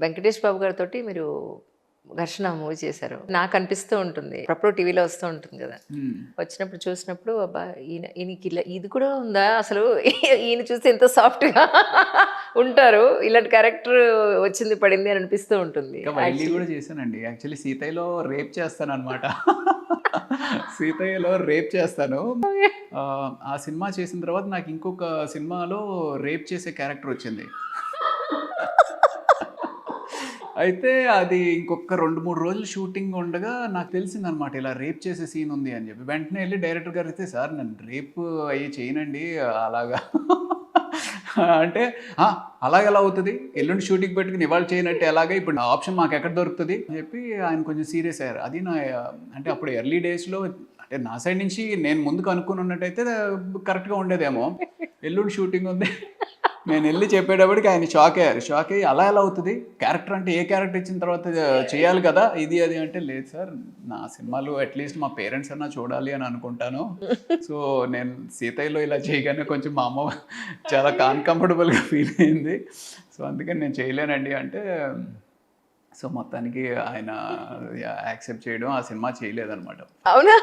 వెంకటేష్ బాబు గారితో మీరు ఘర్షణ మూవీ చేశారు. నాకు అనిపిస్తూ ఉంటుంది. అప్పుడు టీవీలో వస్తూ ఉంటుంది కదా. వచ్చినప్పుడు చూసినప్పుడు అబ్బా ఈయన ఈయనకి ఇలా ఇది కూడా ఉందా? అసలు ఈయన చూస్తే ఎంత సాఫ్ట్గా ఉంటారు. ఇలాంటి క్యారెక్టర్ వచ్చింది పడింది అని అనిపిస్తూ ఉంటుంది కూడా చేశానండి. యాక్చువల్లీ సీతయ్యలో రేప్ చేస్తాను అనమాట సీతయ్యలో రేప్ చేస్తాను. ఆ సినిమా చేసిన తర్వాత నాకు ఇంకొక సినిమాలో రేప్ చేసే క్యారెక్టర్ వచ్చింది. అయితే అది ఇంకొక రెండు మూడు రోజులు షూటింగ్ ఉండగా నాకు తెలిసిందనమాట ఇలా రేప్ చేసే సీన్ ఉంది అని చెప్పి. వెంటనే వెళ్ళి డైరెక్టర్ గారు అయితే సార్ నేను రేప్ అయ్యి చేయనండి అలాగా. అంటే "ఆ, అలాగెలా అవుతుంది? ఎల్లుండి షూటింగ్ పెట్టుకుని ఇవాళ చేయనట్టు ఎలాగే ఇప్పుడు ఆప్షన్ మాకు ఎక్కడ దొరుకుతుంది? అని చెప్పి ఆయన కొంచెం సీరియస్ అయ్యారు. అది నా అంటే అప్పుడు ఎర్లీ డేస్లో అంటే నా సైడ్ నుంచి నేను ముందుకు అనుకుని ఉన్నట్టయితే కరెక్ట్గా ఉండేదేమో. ఎల్లుండి షూటింగ్ ఉంది. నేను వెళ్ళి చెప్పేటప్పటికి ఆయన షాక్ అయ్యారు. షాక్ అయ్యి అలా ఎలా అవుతుంది? క్యారెక్టర్ అంటే ఏ క్యారెక్టర్ ఇచ్చిన తర్వాత చేయాలి కదా? ఇది అది అంటే లేదు సార్ నా సినిమాలు అట్లీస్ట్ మా పేరెంట్స్ అన్నా చూడాలి అని అనుకుంటాను. సో నేను సీతయ్యలో ఇలా చేయగానే కొంచెం మా అమ్మ చాలా అన్కంఫర్టబుల్గా ఫీల్ అయింది. సో అందుకని నేను చేయలేనండి. అంటే సో మొత్తానికి ఆయన యాక్సెప్ట్ చేయడం ఆ సినిమా చేయలేదన్నమాట. అవునా?